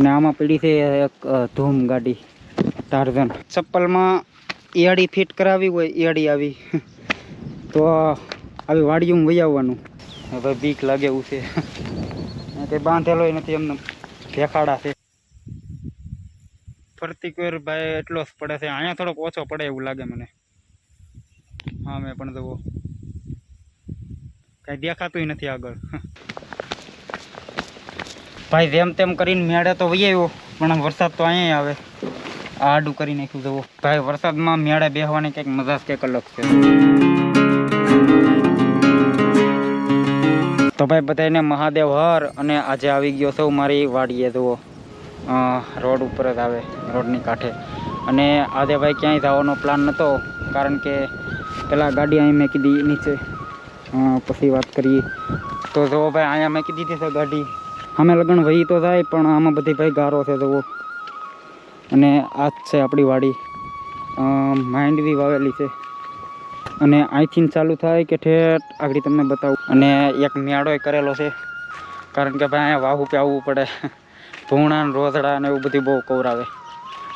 અને આમાં પડી છે એક ધૂમ ગાડી, ટાર્ઝન. ચપ્પલમાં ઈયાડી ફિટ કરાવી હોય ઈયાડી આવી. તો આવી વાડીયું વહી આવવાનું. હવે બીક લાગે એવું છે. તે બાંધેલો નથી એમને. ભેખાડા છે. ફરતી કોર ભાઈ એટલો જ પડે છે. અહીંયા થોડોક ઓછો પડે એવું લાગે મને. હા, મેં પણ જવો. કાંઈ દેખાતું નથી આગળ. ભાઈ જેમ તેમ કરીને મેળે તો વહી આવ્યો, પણ વરસાદ તો અહીંયા આવે. આડું કરી નાખ્યું જવું ભાઈ, વરસાદમાં મેળે બેસવાની કંઈક મજા જ કંઈક અલગ છે. તો ભાઈ બધાને મહાદેવ હર, અને આજે આવી ગયો સૌ મારી વાડીએ, જુઓ. રોડ ઉપર જ આવે, રોડની કાંઠે. અને આજે ભાઈ ક્યાંય જવાનો પ્લાન નહોતો કારણ કે પેલા ગાડી અહીં મેં કીધી નીચે. પછી વાત કરીએ. તો જુઓ ભાઈ, અહીંયા મેં કીધી હતી ગાડી. અમે લગ્ન વહી તો થાય, પણ આમાં બધી ભાઈ ગારો છે તો અને આ જ છે આપણી વાડી. માંડવી વાવેલી છે. અને અહીંથી ચાલુ થાય કે ઠેઠ, આગળ તમને બતાવું. અને એક મેળો કરેલો છે. કારણ કે ભાઈ અહીંયા વાહુ આવવું પડે. ભૂણા ને રોઝડા ને એવું બધું બહુ કવરાવે.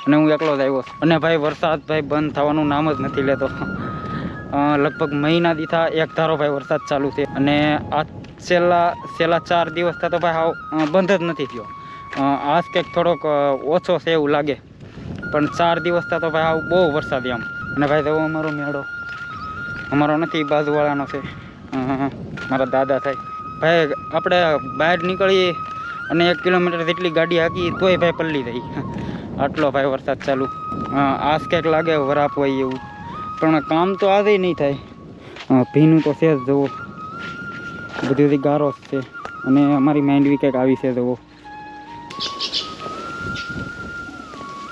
અને હું એકલો જ આવ્યો અને ભાઈ વરસાદ ભાઈ બંધ થવાનું નામ જ નથી લેતો. લગભગ મહિના દીથા એક ધારો ભાઈ વરસાદ ચાલુ છે. અને આ છેલ્લા છેલ્લા ચાર દિવસ તો ભાઈ હાવ બંધ જ નથી થયો. આજ કંઈક થોડોક ઓછો છે એવું લાગે. પણ ચાર દિવસ તો ભાઈ આવું બહુ વરસાદ એમ અને ભાઈ તો અમારો મેળો. અમારો નથી બાજુવાળાનો છે. મારા દાદા થાય. ભાઈ આપણે બહાર નીકળીએ અને એક કિલોમીટર જેટલી ગાડી હાકી તોય ભાઈ પલ્લી થઈ આટલો ભાઈ વરસાદ ચાલુ. અ, આજ કંઈક લાગે વરાપ હોય એવું. પણ કામ તો આજે નહીં થાય. ભીનું તો છે જ જુઓ. બધી બધી ગારો છે. અને અમારી માઇન્ડવી કંઈક આવી છે, જુઓ.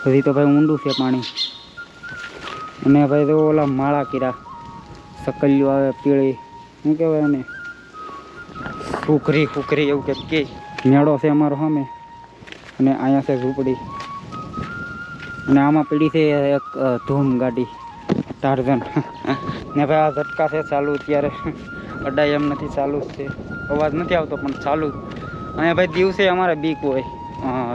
હજી તો ભાઈ ઊંડું છે પાણી. અને ભાઈ તો ઓલા માળા કીરા. સકલ્યું આવે, પીળી. શું કહેવાય એને? ફૂકરી ફૂકરી એવું કંઈક કે. મેળો છે અમારો સામે. અને અહીંયા છે ઝૂંપડી. અને આમાં પીડી છે એક ધૂમ ગાડી. ટાર્ઝન. ને ભાઈ આ ઝટકા છે ચાલુ અત્યારે. અડાઈ એમ નથી ચાલુ જ છે. અવાજ નથી આવતો, પણ ચાલુ અને ભાઈ દિવસે અમારે બીક હોય.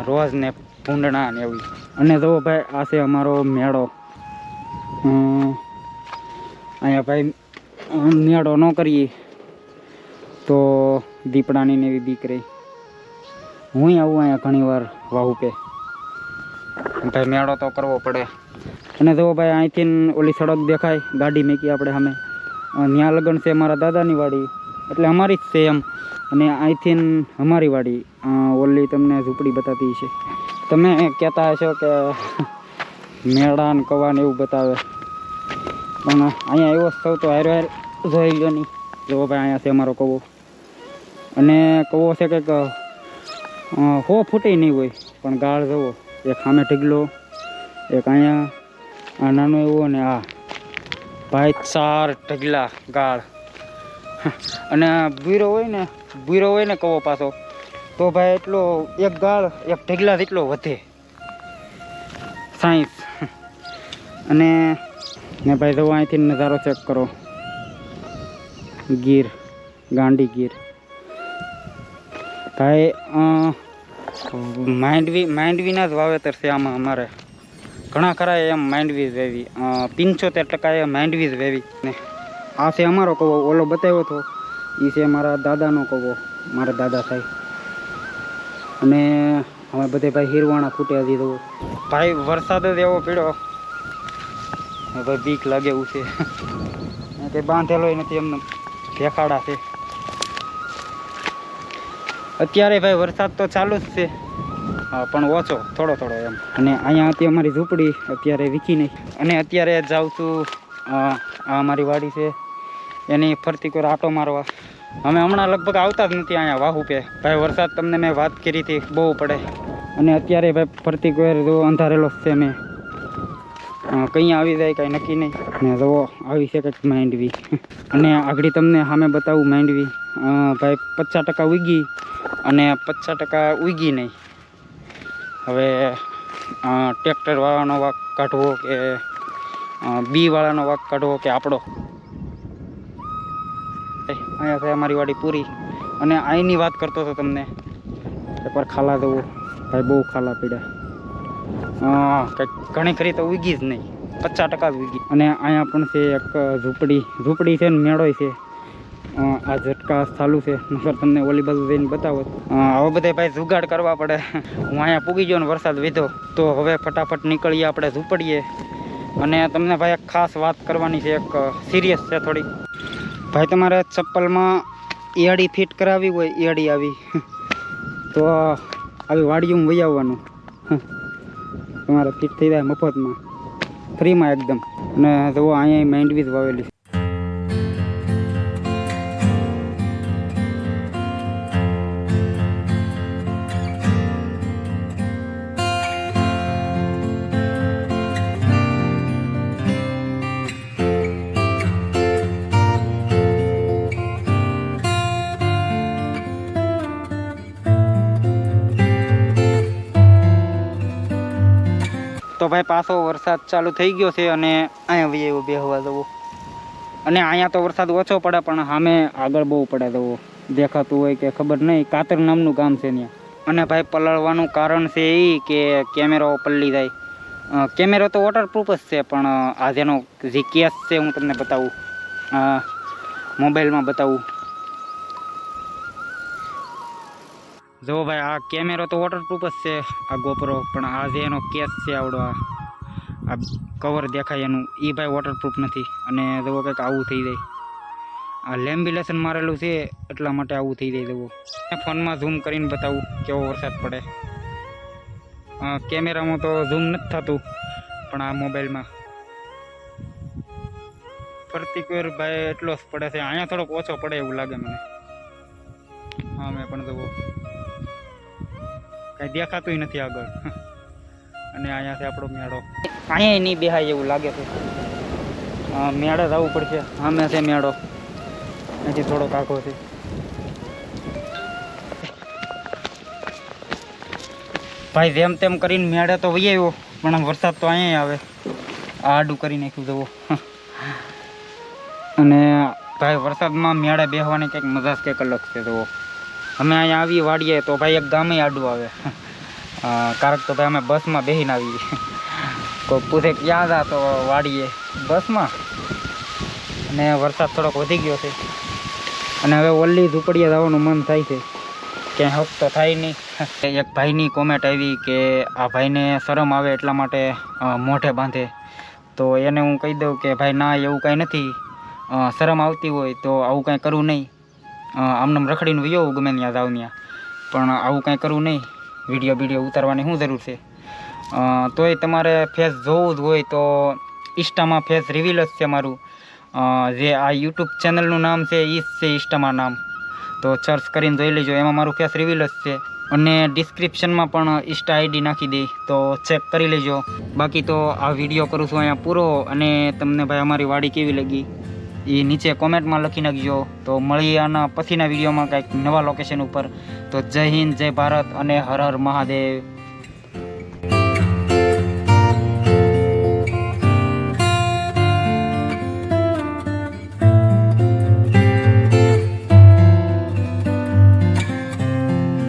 રોજ ને ભૂંડણા ને એવી. અને જો ભાઈ, આ છે અમારો મેળો. અહીંયા ભાઈ મેળો ન કરીએ, તો દીપડાની ને એવી બીક રહી. હું આવું અહીંયા ઘણીવાર વાહુ પે. ભાઈ, મેળો તો કરવો પડે. અને જો ભાઈ, અહીંથી ઓલી સડક દેખાય, ગાડી મેકી આપણે સામે. ત્યાં લગન છે મારા દાદાની વાડી. એટલે અમારી જ છે એમ. અને અહીંથી અમારી વાડી. ઓલી તમને ઝૂંપડી બતાતી છે. તમે કહેતા હશો કે મેળા ને કવા ને એવું બતાવે. પણ અહીંયા એવો સૌ તો હારો હાર જોઈ લ્યો નહીં. જો ભાઈ, અહીંયા છે અમારો કવો. અને કવો છે કંઈક હો ફૂટે નહીં હોય. પણ ગાળ જવો. એક સામે ઢીગલો, એક અહીંયા, આ નાનો એવો ને આ. ભાઈ ચાર ઢગલા ગાળ. અને ભૂરો હોય ને, ભૂરો હોય ને કવો પાછો, તો ભાઈ એટલો એક ગાળ, એક ઢગલા જેટલો વધે. સાઈઝ અને ને ભાઈ તો અહીંથી નજારો ચેક કરો. ગીર, ગાંડી ગીર. ભાઈ માઇન્ડવી માંડવી માંડવીના જ વાવેતર છે આમાં અમારે. ઘણા ખરા એમ માંડવી વેવી. પંચોતેર ટકા એ માંડવી જ વેવી. ને આ છે અમારો કવો, ઓલો બતાવ્યો હતો એ છે મારા દાદાનો કવો, મારા દાદા સાહેબ. અને અમે બધે ભાઈ હિરવાણા ફૂટ્યા દીધો ભાઈ વરસાદ જ એવો પીડ્યો. ભાઈ બીક લાગે એવું છે. કંઈ બાંધેલો નથી એમને ભેખાડા છે. અત્યારે ભાઈ વરસાદ તો ચાલુ જ છે. પણ ઓછો, થોડો થોડો એમ. અને અહીંયા હતી અમારી ઝૂંપડી, અત્યારે વીખી નહીં. અને અત્યારે જાઉં છું, આ અમારી વાડી છે. એની ફરતી કોઈ આટો મારવા. અમે હમણાં લગભગ આવતા જ નથી અહીંયા વાહુ પે. ભાઈ, વરસાદ તમને મેં વાત કરી હતી, બહુ પડે. અને અત્યારે ભાઈ, ફરતી કોઈ જો અંધારેલો છે મેં. કંઈ આવી જાય, કાંઈ નક્કી નહીં. ને જુઓ આવી છે કંઈક માંડવી. અને આગળ તમને સામે બતાવું માંડવી. ભાઈ, પચાસ ટકા ઉગી અને પચાસ ટકા ઉગી નહીં. હવે ટ્રેક્ટરવાળાનો ટ્રેક્ટર વાક કાઢવો કે બીવાળાનો વાક કાઢવો કે આપણો? અહીંયા છે અમારી વાડી પૂરી. અને અહીંની વાત કરતો હતો તમને. એકવાર ખાલા દેવું ભાઈ બહુ ખાલા પીડ્યા કંઈક ઘણી ખરી તો ઉગી જ નહીં. પચાસ ટકા જ ઉગી અને અહીંયા પણ છે એક ઝૂંપડી. ઝૂંપડી છે ને મેળોય છે. આ ઝટકા ચાલુ છે. નકર તમને ઓલી બાજુ જઈને બતાવો. હવે બધા ભાઈ જુગાડ કરવા પડે. હું અહીંયા પૂગી ગયો ને વરસાદ વીધો. તો હવે ફટાફટ નીકળીએ આપણે ઝૂંપડીએ. અને તમને ભાઈ એક ખાસ વાત કરવાની છે, એક સિરિયસ છે થોડી. ભાઈ તમારે ચપ્પલમાં ઈયાડી ફિટ કરાવી હોય ઈયાડી આવી. તો આવી વાડીયું વહી આવવાનું. તમારે ફિટ થઈ જાય મફતમાં. ફ્રીમાં એકદમ. અને જુઓ, અહીંયા માંડવી જ વાવેલી છે. તો ભાઈ પાછો વરસાદ ચાલુ થઈ ગયો છે અને અહીંયા વહી આવ્યો બેહવા જવું. અને અહીંયા તો વરસાદ ઓછો પડે, પણ સામે આગળ બહુ પડે તો દેખાતું હોય કે ખબર નહીં, કાતર નામનું ગામ છે ત્યાં. અને ભાઈ પલળવાનું કારણ છે એ કે કેમેરો પલળી જાય. કેમેરો તો વોટરપ્રૂફ જ છે, પણ આ જેનો જે કેસ છે હું તમને બતાવું. મોબાઈલમાં બતાવું. જો ભાઈ, આ કેમેરો તો વોટરપ્રૂફ જ છે, આ ગોપરો પણ આ જે એનો કેસ છે આવડો, આ આ કવર દેખાય એનું એ ભાઈ વોટરપ્રૂફ નથી. અને જુઓ કંઈક આવું થઈ જાય. આ લેમ્બિલેશન મારેલું છે, એટલા માટે આવું થઈ જાય, જુઓ. ફોનમાં ઝૂમ કરીને બતાવું કેવો વરસાદ પડે. કેમેરામાં તો ઝૂમ નથી થતું, પણ આ મોબાઈલમાં. ફરતી કોઈ ભાઈ, એટલો જ પડે છે. અહીંયા થોડોક ઓછો પડે એવું લાગે મને. હા, મેં પણ જુઓ. કઈ દેખાતું નથી આગળ. અને અહીંયા આપણો મેળો. અહીંયા નહીં બેહાય એવું લાગે છે. મેળે જવું પડશે. સામે છે મેળો. હજી થોડોક આખો છે ભાઈ, જેમ તેમ કરીને મેળે તો વહી આવ્યો, પણ વરસાદ તો અહીંયા આવે. આડું કરી નાખ્યું જવો અને ભાઈ, વરસાદમાં મેળે બેહવાની કંઈક મજા જ કંઈક અલગ છે, જુઓ. અમે અહીંયા આવી વાડીએ તો ભાઈ એક ગામે આડું આવે. કારણ તો ભાઈ અમે બસમાં બેસીને આવીએ. કોઈ પૂછે ક્યાં હતા તો વાડીએ બસમાં? અને વરસાદ થોડોક વધી ગયો છે. અને હવે ઓલી ઝૂંપડીએ જવાનું મન થાય છે. ક્યાંય હક તો થાય નહીં. એક ભાઈની કોમેન્ટ આવી કે આ ભાઈને શરમ આવે એટલા માટે મોઢે બાંધે. તો એને હું કહી દઉં કે ભાઈ, ના, એવું કાંઈ નથી. શરમ આવતી હોય તો આવું કાંઈ કરવું નહીં. આમનામ રખડીને વયો ગમે ત્યાં જાવ ત્યાં. પણ આવું કાંઈ કરવું નહીં. વીડિયો વીડિયો ઉતારવાની શું જરૂર છે? તોય તમારે ફેસ જોવું જ હોય તો ઇન્સ્ટામાં ફેસ રિવીલ જ છે મારું. જે આ યુટ્યુબ ચેનલનું નામ છે એ જ છે ઇન્સ્ટામાં નામ. તો સર્ચ કરીને જોઈ લેજો, એમાં મારું ફેસ રિવીલ જ છે. અને ડિસ્ક્રિપ્શનમાં પણ ઇન્સ્ટા આઈડી નાખી દઈ તો ચેક કરી લેજો. બાકી તો આ વીડિયો કરું છું અહીંયા પૂરો, અને તમને ભાઈ અમારી વાડી કેવી લાગી? એ નીચે કોમેન્ટમાં લખી નાખજો. તો મળીએ આના પછીના વિડીયોમાં કંઈક નવા લોકેશન ઉપર. તો જય હિન્દ, જય ભારત અને હર હર મહાદેવ.